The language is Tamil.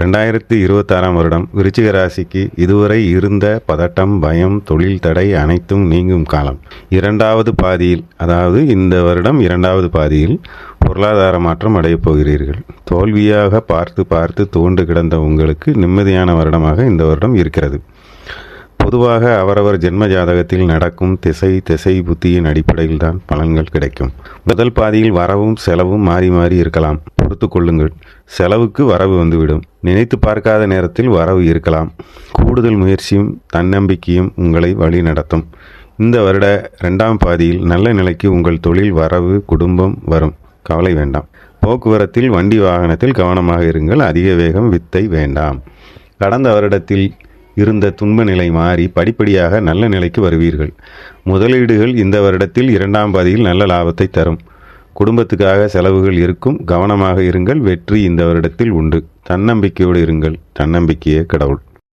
ரெண்டாயிரத்தி இருபத்தாறாம் வருடம் விருச்சிக ராசிக்கு இதுவரை இருந்த பதட்டம் பயம் தொழில் தடை அனைத்தும் நீங்கும் காலம். இரண்டாவது பாதியில் அதாவது இந்த வருடம் இரண்டாவது பாதியில் பொருளாதார மாற்றம் அடையப் போகிறீர்கள். தோல்வியாக பார்த்து பார்த்து தோண்டு கிடந்த உங்களுக்கு நிம்மதியான வருடமாக இந்த வருடம் இருக்கிறது. பொதுவாக அவரவர் ஜென்ம ஜாதகத்தில் நடக்கும் திசை திசை புத்தியின் அடிப்படையில் தான் பலன்கள் கிடைக்கும். முதல் பாதியில் வரவும் செலவும் மாறி மாறி இருக்கலாம். பொறுத்து கொள்ளுங்கள். செலவுக்கு வரவு வந்துவிடும். நினைத்து பார்க்காத நேரத்தில் வரவு இருக்கலாம். கூடுதல் முயற்சியும் தன்னம்பிக்கையும் உங்களை வழி நடத்தும். இந்த வருட ரெண்டாம் பாதியில் நல்ல நிலைக்கு உங்கள் தொழில் வரவு குடும்பம் வரும். கவலை வேண்டாம். போக்குவரத்தில் வண்டி வாகனத்தில் கவனமாக இருங்கள். அதிக வேகம் வித்தை வேண்டாம். கடந்த வருடத்தில் இருந்த துன்ப நிலை மாறி படிப்படியாக நல்ல நிலைக்கு வருவீர்கள். முதலீடுகள் இந்த வருடத்தில் இரண்டாம் பாதியில் நல்ல லாபத்தை தரும். குடும்பத்துக்காக செலவுகள் இருக்கும். கவனமாக இருங்கள். வெற்றி இந்த வருடத்தில் உண்டு. தன்னம்பிக்கையோடு இருங்கள். தன்னம்பிக்கையே கடவுள்.